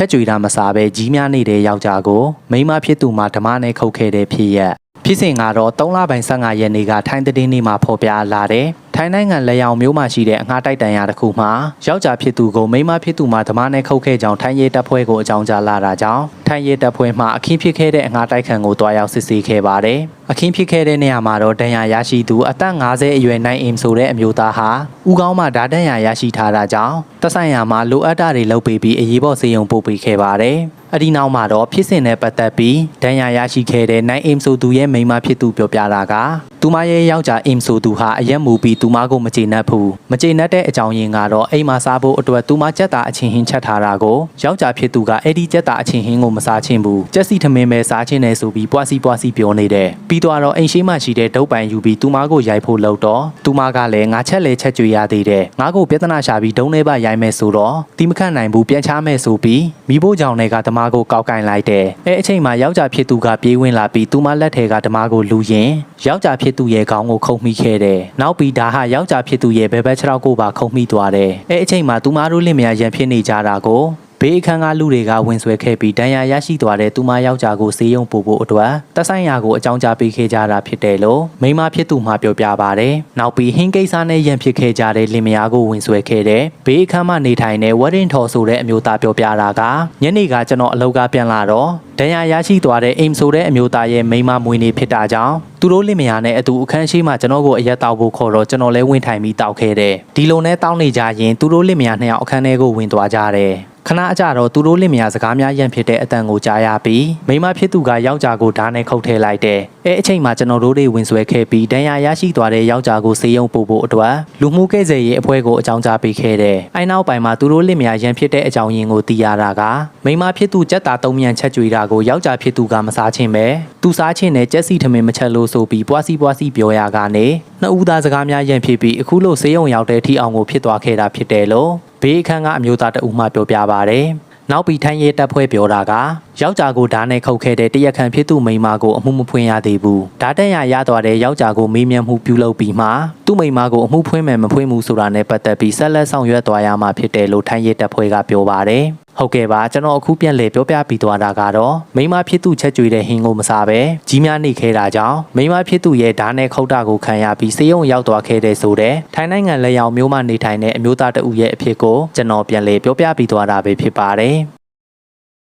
ချက်ကြွေတာမစားပဲကြီးများနေတဲ့ယောက်ျားကိုမိန်းမဖြစ်သူမှဓမ္မနဲ့ခုတ်ခဲ့တဲ့ဖြစ်ရက်ဖြစ်စဉ်ကတော့3လပိုင်း15ရက်နေ့ကထိုင်းသတင်းနေ့မှာဖော်ပြလာတယ်ထိုင်းနိုင်ငံလက်ရောင်မျိုးမှာရှိတဲ့အငှားတိုက်တန်ရတစ်ခုမှာယောက်ျားဖြစ်သူကိုမိန်းမဖြစ်သူမှဓမ္မနဲ့ခုတ်ခဲ့ကြောင်းထိုင်းရဲတပ်ဖွဲ့ကိုအကြောင်းကြားလာတာကြောင့်ထိုင်းရဲတပ်ဖွဲ့မှအခင်းဖြစ်ခဲ့တဲ့အငှားတိုက်ခံကိုတွားရောက်စစ်ဆေးခဲ့ပါတယ်အခင်းဖြစ်ခဲ့တဲ့နေရာမှာတော့ဒဏ်ရာရရှိသူအသက်50အရွယ်နိုင်အင်ဆိုတဲ့အမျိုးသားဟာဦးခေါင်းမှာဓာတ်ဒဏ်ရာရရှိထားတာကြောင့်သက်ဆိုင်ရာမှာလိုအပ်တာတွေလုပ်ပေးပြီးအရေးပေါ်စေယုံပို့ပေးခဲ့ပါတယ်အဒီနောက်မှာတော့ဖြစ်စဉ်နဲ့ပတ်သက်ပြီးဒဏ်ရာရရှိခဲ့တဲ့နိုင်အင်ဆိုသူရဲ့မိန်းမဖြစ်သူပြောပြတာကသူမရဲ့ယောက်ျားအင်ဆိုသူဟာအရက်မူပြီးသူမကိုမကျေနပ်ဘူးမကျေနပ်တဲ့အကြောင်းရင်းကတော့အိမ်မှာစားဖို့အတွက်သူမကြက်တာအချင်းဟင်းချက်ထားတာကိုယောက်ျားဖြစ်သူကအဲ့ဒီကြက်တာအချင်းဟင်းကိုမစားချင်းဘူးကြက်စီထမင်းပဲစားချင်းနေဆိုပြီးပွားစီပွားစီပြောနေတယ်ပြီးတော့အိမ်ရှိမှရှိတဲ့ဒုတ်ပိုင်ယူပြီးသူမကိုရိုက်ဖို့လုပ်တော့သူမကလည်းငါချက်လေချက်ကြွေရသေးတယ်ငါကိုပြဿနာရှာပြီးဒုံးနေပါရိုက်မယ်ဆိုတော့တီမခန့်နိုင်ဘူးပြန်ချမယ်ဆိုပြီးမိဖို့ကြောင့်တွေကဓမာကိုကောက်ကင်လိုက်တယ်အဲအချိန်မှာယောက်ျားဖြစ်သူကပြေးဝင်လာပြီးသူမလက်ထဲကဓမာကိုလူရင်ယောက်ျားဖြစ်သူရဲ့ခေါင်းကိုခုန်မိခဲ့တယ်နောက်ပြီးဒါဟာယောက်ျားဖြစ်သူရဲ့ဘဲဘက်ခြေထောက်ကိုပါခုန်မိသွားတယ်အဲအချိန်မှာသူမတို့လင်မယားရန်ဖြစ်နေကြတာကို ဘေးအခန်းကလူတွေကဝင်ဆွဲခဲ့ပြီးဒဏ်ရာရရှိသွားတဲ့သူမယောက်ျားကိုဆေးရုံပို့ဖို့အတွက်တက်ဆိုင်ရာကိုအကြောင်းကြားပေးခဲ့ကြတာဖြစ်တယ်လို့မိမဖြစ်သူမှပြောပြပါဗျ။နောက်ပြီးဟင်းကိစ္စနဲ့ရန်ဖြစ်ခဲ့ကြတဲ့လင်မယားကိုဝင်ဆွဲခဲ့တဲ့ဘေးအခန်းမှနေထိုင်တဲ့ဝက်ရင်ထော်ဆိုတဲ့အမျိုးသားပြောပြတာကညနေကကျွန်တော်အလုပ်ကပြန်လာတော့ဒဏ်ရာရရှိသွားတဲ့အိမ်ဆိုတဲ့အမျိုးသားရဲ့မိမမွေးနေ့ဖြစ်တာကြောင့်သူတို့လင်မယားနဲ့အတူအခန်းရှိမှကျွန်တော်ကိုအရက်တောက်ဖို့ခေါ်တော့ကျွန်တော်လည်းဝင်ထိုင်ပြီးတောက်ခဲ့တယ်။ဒီလိုနဲ့တောက်နေကြရင်သူတို့လင်မယားနှစ်ယောက်အခန်းထဲကိုဝင်သွားကြတယ်။ ခဏအကြတော့သူတို့လင်မယားစကားများရန်ဖြစ်တဲ့အတန်ကိုကြားရပြီးမိမဖြစ်သူကယောက်ျားကိုဓာတ်နဲ့ခုတ်ထဲလိုက်တယ်။အဲအချိန်မှာကျွန်တော်တို့တွေဝင်ဆွဲခဲ့ပြီးဒဏ်ရာရရှိသွားတဲ့ယောက်ျားကိုဆေးရုံပို့ဖို့အတွက်လူမှုကဲ့စေရေးအဖွဲ့ကိုအကြောင်းကြားပေးခဲ့တယ်။အဲနောက်ပိုင်းမှာသူတို့လင်မယားရန်ဖြစ်တဲ့အကြောင်းရင်းကိုသိရတာကမိမဖြစ်သူကြက်တာသုံးမြန်ချက်ကြွေတာကိုယောက်ျားဖြစ်သူကမစားချင်းပဲသူစားချင်းနဲ့ကြက်စီထမင်းမချက်လို့ဆိုပြီးပွားစီပွားစီပြောရကနေနှစ်ဦးသားစကားများရန်ဖြစ်ပြီးအခုလို့ဆေးရုံရောက်တဲ့ထိအောင်ကိုဖြစ်သွားခဲ့တာဖြစ်တယ်လို့ ဘေးအခန်းကအမျိုးသားတအူမှပြောပြပါဗျ။နောက်ပြီးထိုင်းရဲတပ်ဖွဲ့ပြောတာကယောက်ျားကိုဓာတ်နဲ့ခုတ်ခဲ့တဲ့တရက်ခံဖြစ်သူမိန်းမကိုအမှုမဖွင့်ရသေးဘူးဓာတ်တက်ရရသွားတဲ့ယောက်ျားကိုမေးမြန်းမှုပြုလုပ်ပြီးမှသူ့မိန်းမကိုအမှုဖွင့်မယ်မဖွင့်ဘူးဆိုတာနဲ့ပတ်သက်ပြီးဆက်လက်ဆောင်ရွက်သွားရမှာဖြစ်တယ်လို့ထိုင်းရဲတပ်ဖွဲ့ကပြောပါတယ် ဟုတ်ကဲ့ပါကျွန်တော်အခုပြန်လေပြောပြပြီးသွားတာကတော့မိန်းမဖြစ်သူချက်ကြွေတဲ့ဟင်းကိုမစားပဲကြီးများနေခဲ့တာကြောင့်မိန်းမဖြစ်သူရဲ့ဓာတ်နဲ့ခုတ်တာကိုခံရပြီးစေယုံရောက်သွားခဲ့တဲ့ဆိုတဲ့ထိုင်းနိုင်ငံလက်ရောင်မျိုးမှနေထိုင်တဲ့အမျိုးသားတဦးရဲ့အဖြစ်ကိုကျွန်တော်ပြန်လေပြောပြပြီးသွားတာပဲဖြစ်ပါတယ်